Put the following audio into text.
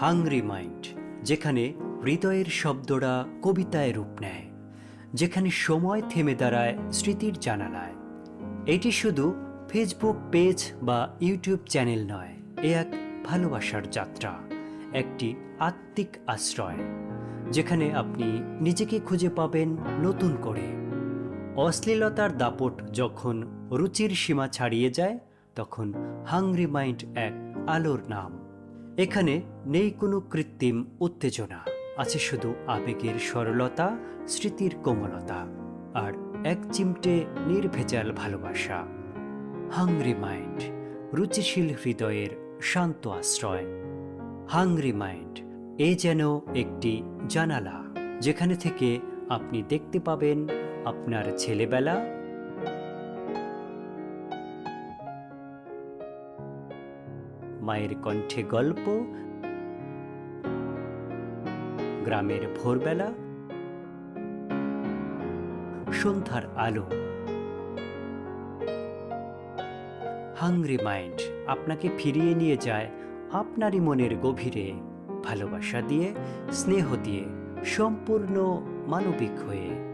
Hungry mind যেখানে হৃদয়ের শব্দরা কবিতায় রূপ নেয়, যেখানে সময় থেমে দাঁড়ায় স্মৃতির জানালায়। এটি শুধু ফেসবুক পেজ বা ইউটিউব চ্যানেল নয়, এ এক ভালোবাসার যাত্রা, একটি আত্মিক আশ্রয়, যেখানে আপনি নিজেকে খুঁজে পাবেন নতুন করে। অশ্লীলতার দাপট যখন রুচির সীমা ছাড়িয়ে যায়, তখন হাংরি মাইন্ড এক আলোর নাম। এখানে নেই কোনো কৃত্রিম উত্তেজনা, আছে শুধু আবেগের সরলতা, স্মৃতির কোমলতা, আর এক চিমটে নির্ভেজাল ভালোবাসা। হাংরি মাইন্ড রুচিশীল হৃদয়ের শান্ত আশ্রয়। হাংরি মাইন্ড এ যেন একটি জানালা, যেখানে থেকে আপনি দেখতে পাবেন আপনার ছেলেবেলা মায়ের কণ্ঠে গল্প। গ্রামের ভোরবেলা। সন্ধ্যার আলো। হাংরি মাইন্ড আপনাকে ফিরিয়ে নিয়ে যায় আপনারই মনের গভীরে ভালোবাসা দিয়ে, স্নেহ দিয়ে, সম্পূর্ণ মানবিক হয়ে।